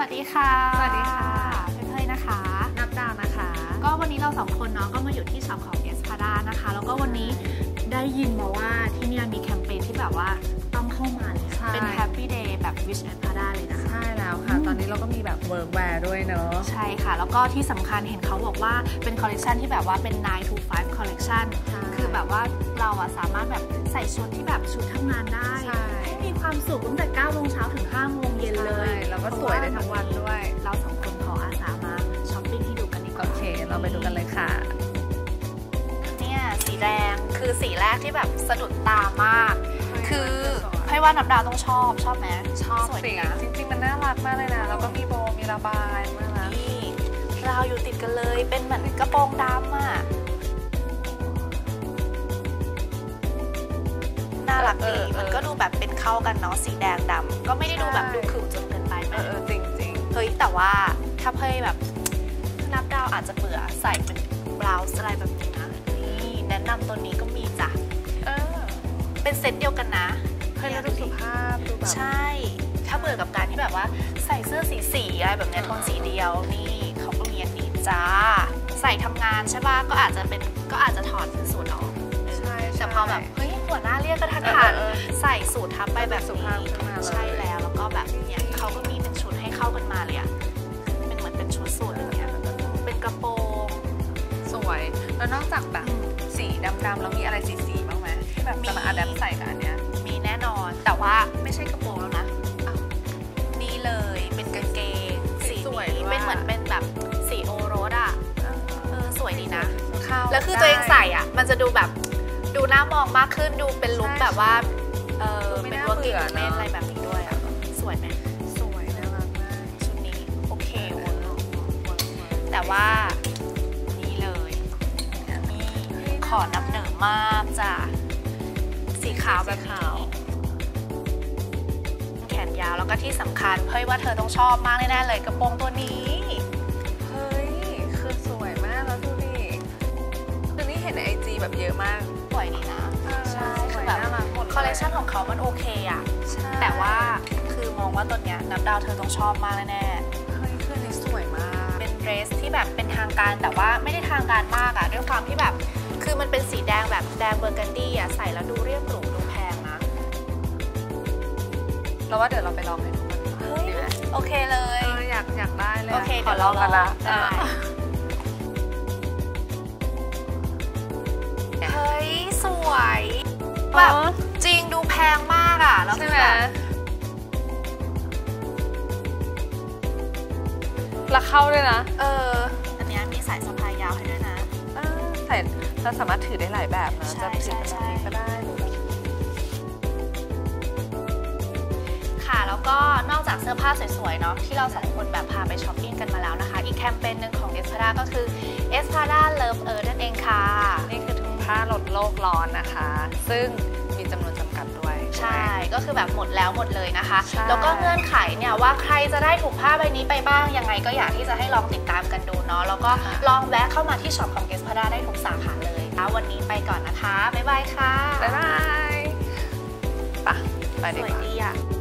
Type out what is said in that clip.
วัสดีค่ะ สวัสดีค่ะเพื่อนๆนะคะ นับดาวนะคะ ก็วันนี้เราสองคนเนาะก็มาอยู่ที่ช็อปของเอสพาดานะคะ แล้วก็วันนี้ได้ยินมาว่าที่เนี่ยมีแคมเปญที่แบบว่าต้องเข้ามาเลยใช่ เป็น Happy Day แบบ Wish and Prada เลยนะคะ ใช่แล้วค่ะอืมตอนนี้เราก็มีแบบเวิร์กแวร์ด้วยเนอะใช่ค่ะ แล้วก็ที่สำคัญเห็นเขาบอกว่าเป็นคอลเลกชันที่แบบว่าเป็น 9 to 5 collection ใช่คือแบบว่าเราอะสามารถแบบใส่ชุดที่แบบชุดทำงานได้ ใช่ให้มีความสุขตั้งแต่9โมงเช้าถึง5โมงเย็นเลยใช่แล้ว ก็สวยได้ทั้งวันด้วย เราสองคนขออาสามาช้อปปิ้งให้ดูกันดีกโอว่า เค เราไปดูกันเลยค่ะ เนี่ยสีแดงคือสีแรกที่แบบสะดุดตามาก คือให้ว่าน้ำดาวต้องชอบชอบไหมชอบสวยสีดีนะจริงๆ มันน่ารักมากเลยนะ แล้วก็มีโบว์มีระบายมากนะนี่ราวอยู่ติดกันเลยเป็นเหมือนกระโปรงดำอะน่ารักดีมันก็ดูแบบเป็นเข้ากันเนาะสีแดงดำก็ไม่ได้ดูแบบดูขรึมจนเกิน ว่าถ้าเพ่ยแบบนับดาวอาจจะเบื่อใส่เป็นบลาวส์อะไรแบบนี้นะนี่แนะนำตัวนี้ก็มีจ้ะๆเออเป็นเซตเดียวกันนะเฮ้ยแล้วดูสุภาพดูแบบใช่ ถ้าเบื่อกับการที่แบบว่าใส่เสื้อสีสีๆอะไรแบบเนี้ยโทนสีเดียวนี่เขาก็มีอันนี้จ้า ใส่ทำงานใช่ป่ะก็อาจจะเป็นก็อาจจะถอดสูทออกใช่แต่พอแบบเฮ้ยหัวหน้าเรียกกระทันเออหันเออใส่สูททับไปแบบสุนี้ภาพขึ้นมาเลยใช่แล้วแล้วก็แบบเนี่ยเขาก็มี มีอะไรสีๆบ้างไหมที่แบบจะมาอัดแอปใส่กับอันเนี้ยมีแน่นอนแต่ว่าไม่ใช่กระโปรงแล้วนะอ้าวนี่เลยเป็นกางเกงสีสีสวยนี้ด้วยเป็นเหมือนเป็นแบบสีโอรสอะเออสวยดีนะ เข้าแล้วคือตัวเองใส่อะ มันจะดูแบบดูน่ามองมากขึ้นดูเป็นลุคใช่แบบว่าเออไม่เป็นน่า working เบื่อ woman เนอะ อะไรแบบนี้ด้วยอะสวยไหมสวยน่ารักมากชุดนี้โอเคเวุ้นแต่ว่านี่เลยนี่ขอนำเหนอ มากจ้ะสีขาวแบบนี้แขนยาวแล้วก็ที่สำคัญเฮ้ยว่าเธอต้องชอบมากแน่ๆเลยกระโปรงตัวนี้ เฮ้ย คือสวยมากแล้วดูดิคือนี่เห็นในไอจีแบบเยอะมาก สวยดีนะใช่สคืวอยแบบน่ารักหมดคอลเลคชันของเขามันโอเคอะใช่แต่ว่าคือมองว่าตัวเนี้ยนับดาวเธอต้องชอบมากแน่เฮ้ยคือนี่สวยมากๆเป็นเดรสที่แบบเป็นทางการแต่ว่าไม่ได้ทางการมากอะด้วยความที่แบบ คือมันเป็นสีแดงแบบแดงเบอร์กันดี้อะใส่แล้วดูเรียบหรูดูแพงนะ เราว่าเดี๋ยวเราไปลองให้ดูกันเฮ้ยดีไหมโอเคเลเอย ออยากอยากได้เลยะโอเคขอลองกันละได้เฮ้ย สวยเอแบบอจริงดูแพงมากอะแล้วใช่คือไหมแบบแล้วเข้าด้วยนะ เออ อันเนี้ยมีสายสะพายยาวให้ด้วยนะเออ ใส่เราสามารถถือได้หลายแบบนะใช่จะถือเป็นใช่แบบนี้ก็ได้หรือแบบค่ะ แล้วก็นอกจากเสื้อผ้าสวยๆ เนาะที่เราสองคนแบบพาไปช้อปปิ้งกันมาแล้วนะคะ อีกแคมเปญหนึ่งของ e s p a d a ก็คือ e s p a d a Love Earth นั่นเองค่ะ นี่คือถุงผ้าลดโลกร้อนนะคะ ซึ่ง ก็คือแบบหมดแล้วหมดเลยนะคะใช่แล้วก็เงื่อนไขเนี่ยว่าใครจะได้ถุงผ้าใบนี้ไปบ้างยังไงก็อยากที่จะให้ลองติดตามกันดูเนาะแล้วก็ลองแวะเข้ามาที่ช็อปของ e s p a d a ได้ทุกสาขาเลยนะวันนี้ไปก่อนนะคะบ๊ายบายค่ะบ๊ายบายไปไปสดีวยกว่าดีอะ